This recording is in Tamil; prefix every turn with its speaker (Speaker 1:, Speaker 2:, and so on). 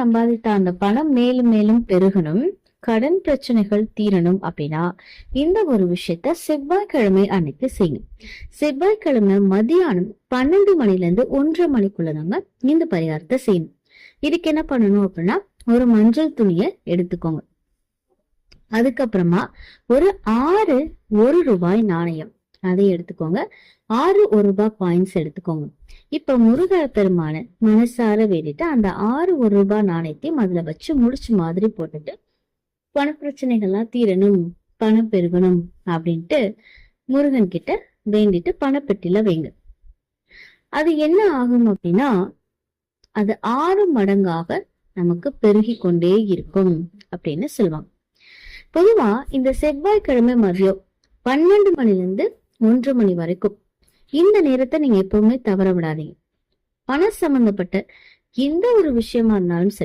Speaker 1: சம்பாதித்த அந்த பணம் மேலும் மேலும் பெருகணும் கடன் பிரச்சனைகள் தீரணும் அப்படின்னா இந்த ஒரு விஷயத்த செவ்வாய்க்கிழமை அன்னைக்கு செய்யும் செவ்வாய்க்கிழமை மதியானம் பன்னெண்டு மணில இருந்து ஒன்றரை மணிக்குள்ள தாங்க இந்த பரிகாரத்தை செய்யணும். இதுக்கு என்ன பண்ணணும் அப்படின்னா ஒரு மஞ்சள் துணியை எடுத்துக்கோங்க. அதுக்கப்புறமா ஒரு ஆறு ஒரு ரூபாய் நாணயம். அதை எடுத்துக்கோங்க. ஆறு ஒரு ரூபாய் காயின்ஸ் எடுத்துக்கோங்க. இப்ப முருக பெருமான மனசார வேண்டிட்டு அந்த ஆறு ஒரு ரூபாய் நாணயத்தையும் அதுல வச்சு முடிச்சு மாதிரி போட்டுட்டு பண பிரச்சனைகள்லாம் தீரணும் பணம் பெருகணும் அப்படின்ட்டு முருகன் கிட்ட வேண்டிட்டு பணப்பெட்டில வைங்க. அது என்ன ஆகும் அப்படின்னா அது ஆறு மடங்காக நமக்கு பெருகி கொண்டே இருக்கும் அப்படின்னு சொல்லுவாங்க. பொதுவா இந்த செவ்வாய்க்கிழமை மதியம் பன்னெண்டு மணில இருந்து ஒன்று மணி வரைக்கும் இந்த நேரத்தை நீங்க எப்பவுமே தவற விடாதீங்க. பணம் சம்பந்தப்பட்ட எந்த ஒரு விஷயமா இருந்தாலும் சரி.